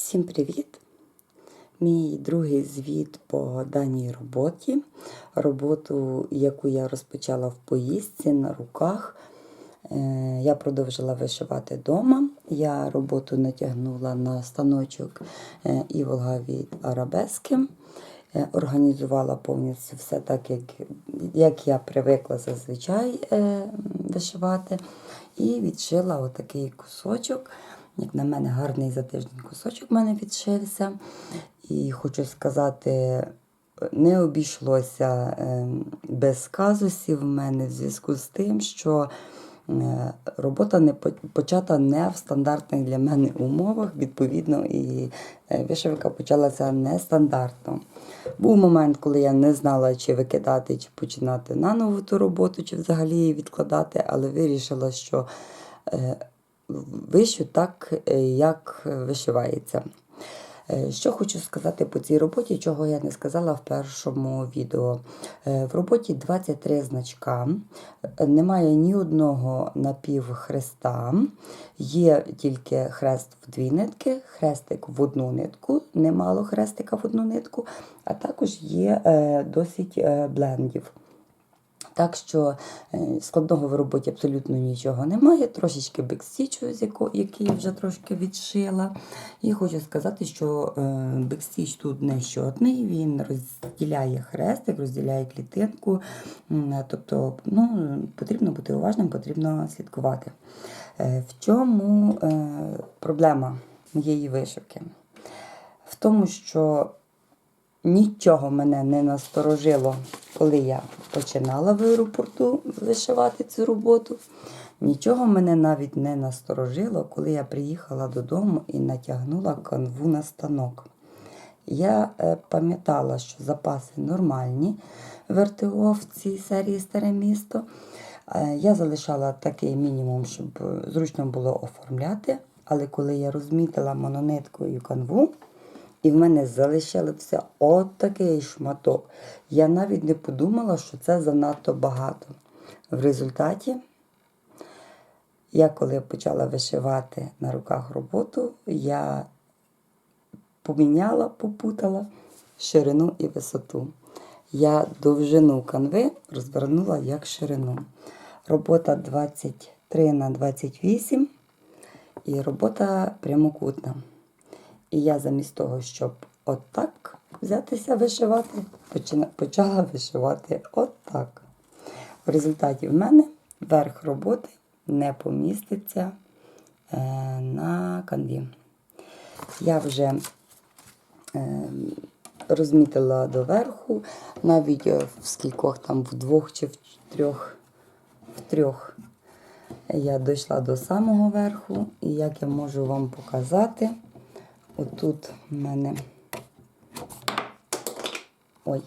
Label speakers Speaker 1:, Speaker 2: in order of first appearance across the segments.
Speaker 1: Всім привіт! Мій другий звіт по даній роботі. Роботу, яку я розпочала в поїздці на руках. Е, Я продовжила вишивати вдома. Я роботу натягнула на станочок е, і від Арабески. Е, Організувала повністю все так, як, як я привикла зазвичай вишивати. І відшила отакий кусочок. Як на мене, гарний за тиждень кусочок в мене відшився. І хочу сказати, не обійшлося е, без казусів в мене в зв'язку з тим, що е, робота не почата не в стандартних для мене умовах. Відповідно, і е, вишивка почалася нестандартно. Був момент, коли я не знала, чи викидати, чи починати наново ту роботу, чи взагалі її відкладати, але вирішила, що вищу так, е, як вишивається. Е, Що хочу сказати по цій роботі, чого я не сказала в першому відео. Е, В роботі 23 значка, немає ні одного напівхреста, є тільки хрест в дві нитки, хрестик в одну нитку, немало хрестика в одну нитку, а також є досить блендів. Так що е, складного в роботі абсолютно нічого немає. Трошечки бекстічу, який я вже трошки відшила. І хочу сказати, що е, бекстіч тут не щодний, він розділяє хрестик, розділяє клітинку. Тобто ну, потрібно бути уважним, потрібно слідкувати. Е, В чому е, проблема моєї вишивки? В тому, що Нічого мене не насторожило, коли я починала в аеропорту вишивати цю роботу. Нічого мене навіть не насторожило, коли я приїхала додому і натягнула канву на станок. Я е, пам'ятала, що запаси нормальні в РТО в цій серії Старе місто. Е, Я залишала такий мінімум, щоб е, зручно було оформляти. Але коли я розмітила монониткою канву, і в мене залишився от такий шматок. Я навіть не подумала, що це занадто багато. В результаті, я коли почала вишивати на руках роботу, я поміняла, попутала ширину і висоту. Я довжину канви розвернула як ширину. Робота 23 на 28 і робота прямокутна. І я замість того, щоб отак взятися вишивати, почала вишивати отак. В результаті в мене верх роботи не поміститься е, на канві. Я вже е, розмітила доверху, навіть е, в скількох там в двох чи в трьох, в трьох я дійшла до самого верху, і як я можу вам показати, отут в мене ой,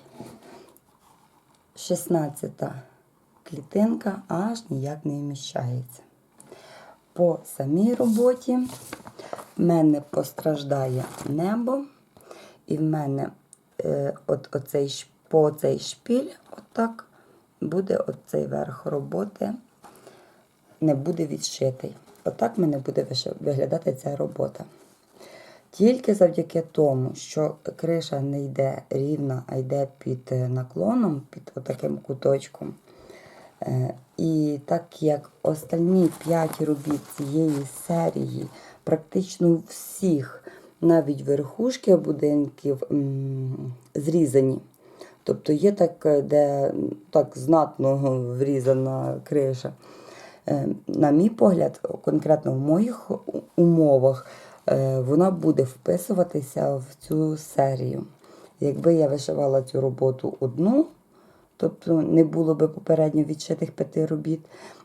Speaker 1: 16 клітинка аж ніяк не вміщається. По самій роботі в мене постраждає небо, і в мене е, от оцей, по цей шпіль, отак, буде оцей верх роботи не буде відшитий. Отак в мене буде виглядати ця робота. Тільки завдяки тому, що криша не йде рівна, а йде під е, наклоном, під отаким куточком. Е, І так як останні 5 робіт цієї серії, практично всіх, навіть верхушки будинків зрізані. Тобто є так, е, де так знатно врізана криша. На мій погляд, конкретно в моїх умовах, вона буде вписуватися в цю серію. Якби я вишивала цю роботу одну, тобто не було би попередньо відшитих п'яти робіт,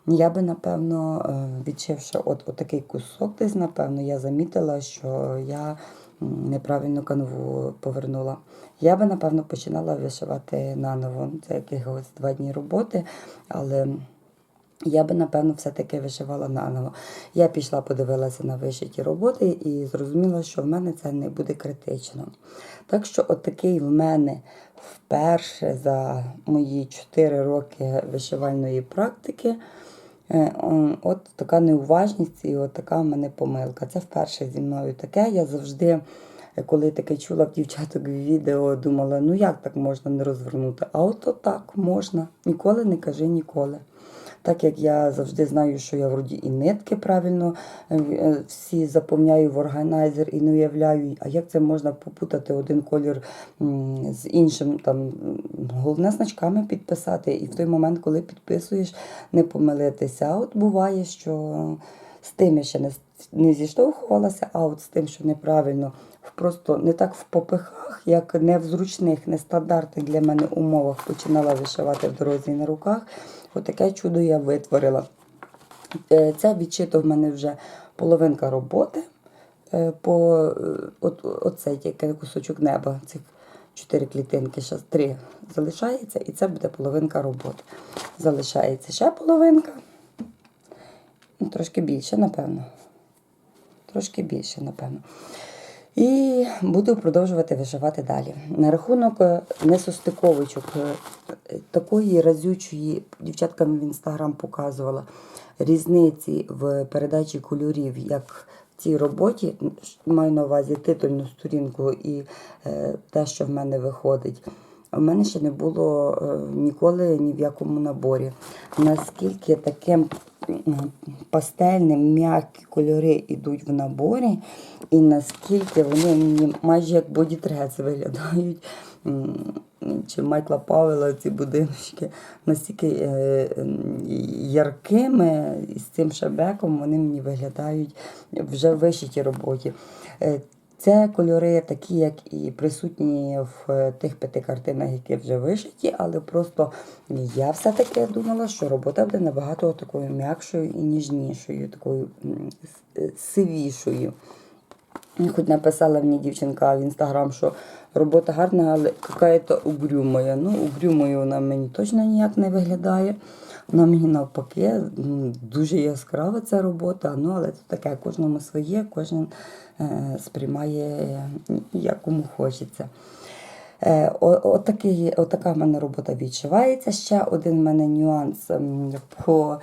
Speaker 1: я би, напевно, е, відшивши от, такий кусок десь, напевно, я замітила, що я неправильно канву повернула. Я би, напевно, починала вишивати наново. Це якихось два дні роботи, але я би, напевно, все-таки вишивала наново. Я пішла, подивилася на вишиті роботи і зрозуміла, що в мене це не буде критично. Так що, отакий в мене вперше за мої 4 роки вишивальної практики Е, От така неуважність і от така в мене помилка. Це вперше зі мною таке. Я завжди, коли таке чула в дівчаток відео, думала, ну як так можна не розвернути? А от так можна. Ніколи не кажи ніколи. Так як я завжди знаю, що я вроді і нитки правильно е, е, всі заповняю в органайзер і не уявляю, а як це можна попутати один колір з іншим, там головне значками підписати. І в той момент, коли підписуєш, не помилитися. А от буває, що з тим я ще не, не зіштовхувалася, а от з тим, що неправильно, просто не так в попихах, як не в зручних, нестандартних для мене умовах починала вишивати в дорозі на руках. Отаке чудо я витворила. Е, Це відчито в мене вже половинка роботи. Е, По е, от, оцей тільки кусочок неба, цих чотири клітинки, ще три залишається, і це буде половинка роботи. Залишається ще половинка. Трошки більше, напевно. Трошки більше, напевно. І буду продовжувати вишивати далі. На рахунок е, несостиковичок, е, такої разючої, дівчаткам в інстаграм показувала різниці в передачі кольорів, як в цій роботі, маю на увазі титульну сторінку і е, те, що в мене виходить. У мене ще не було ніколи ні в якому наборі. Наскільки таким м, пастельним, м'які кольори йдуть в наборі, і наскільки вони мені майже як бодітрец виглядають. Чи Майкла Павела ці будиночки настільки е, яркими і з цим шебеком вони мені виглядають вже в вишитій роботі. Це кольори такі, як і присутні в е, тих п'яти картинах, які вже вишиті, але просто я все-таки думала, що робота буде набагато такою м'якшою і ніжнішою, такою е, сивішою. Хоч написала мені дівчинка в інстаграм, що робота гарна, але яка-то угрюмая. Ну, угрюмою вона мені точно ніяк не виглядає. Вона мені навпаки дуже яскрава ця робота. Ну, але це таке, кожному своє, кожен сприймає е, як кому хочеться. Е, отакий, отака в мене робота відчувається. Ще один в мене нюанс по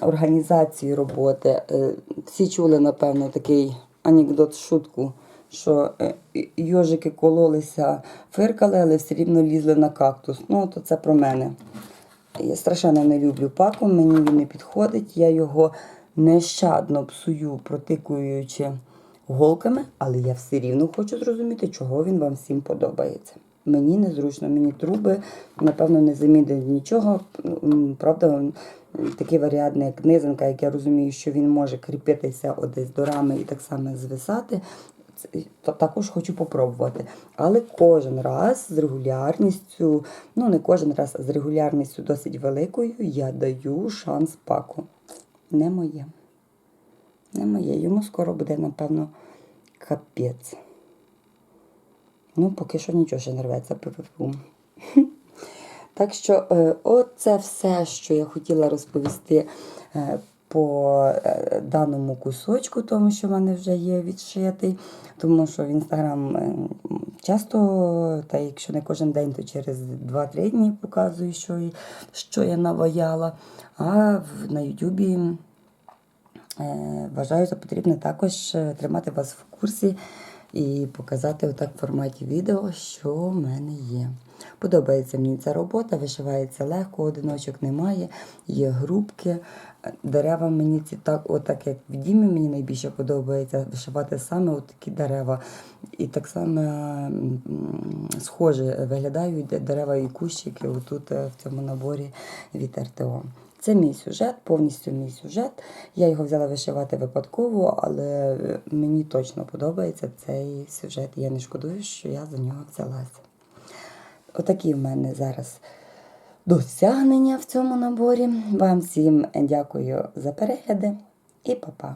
Speaker 1: організації роботи. Е, Всі чули, напевно, такий анекдот, шутку, що е, йожики кололися, фиркали, але все рівно лізли на кактус. Ну, то це про мене. Я страшенно не люблю паку, мені він не підходить. Я його нещадно псую, протикуючи голками, але я все рівно хочу зрозуміти, чого він вам всім подобається. Мені незручно, мені труби, напевно, не замінить нічого. Правда, такий варіант, як низанка, як я розумію, що він може кріпитися одесь до рами і так само звисати. Також хочу попробувати. Але кожен раз з регулярністю, ну не кожен раз, а з регулярністю досить великою, я даю шанс паку. Не моє. Не моє. Йому скоро буде, напевно, капець. Ну, поки що нічого ще не рветься. Пу-пу-пу. Так що, е, оце все, що я хотіла розповісти е, по е, даному кусочку, тому що в мене вже є відшитий. Тому що в інстаграм часто, та якщо не кожен день, то через 2-3 дні показую, що, що я наваяла. А на Ютубі Вважаю за потрібне також е, тримати вас в курсі і показати отак в форматі відео, що в мене є. Подобається мені ця робота, вишивається легко, одиночок немає, є грубки. Е, Дерева мені ці так, отак як в дімі, мені найбільше подобається вишивати саме такі дерева. І так само схоже виглядають дерева і кущики отут е, в цьому наборі від РТО. Це мій сюжет, повністю мій сюжет. Я його взяла вишивати випадково, але е, мені точно подобається цей сюжет. Я не шкодую, що я за нього взялася. Отакі в мене зараз досягнення в цьому наборі. Вам всім дякую за перегляди і па-па.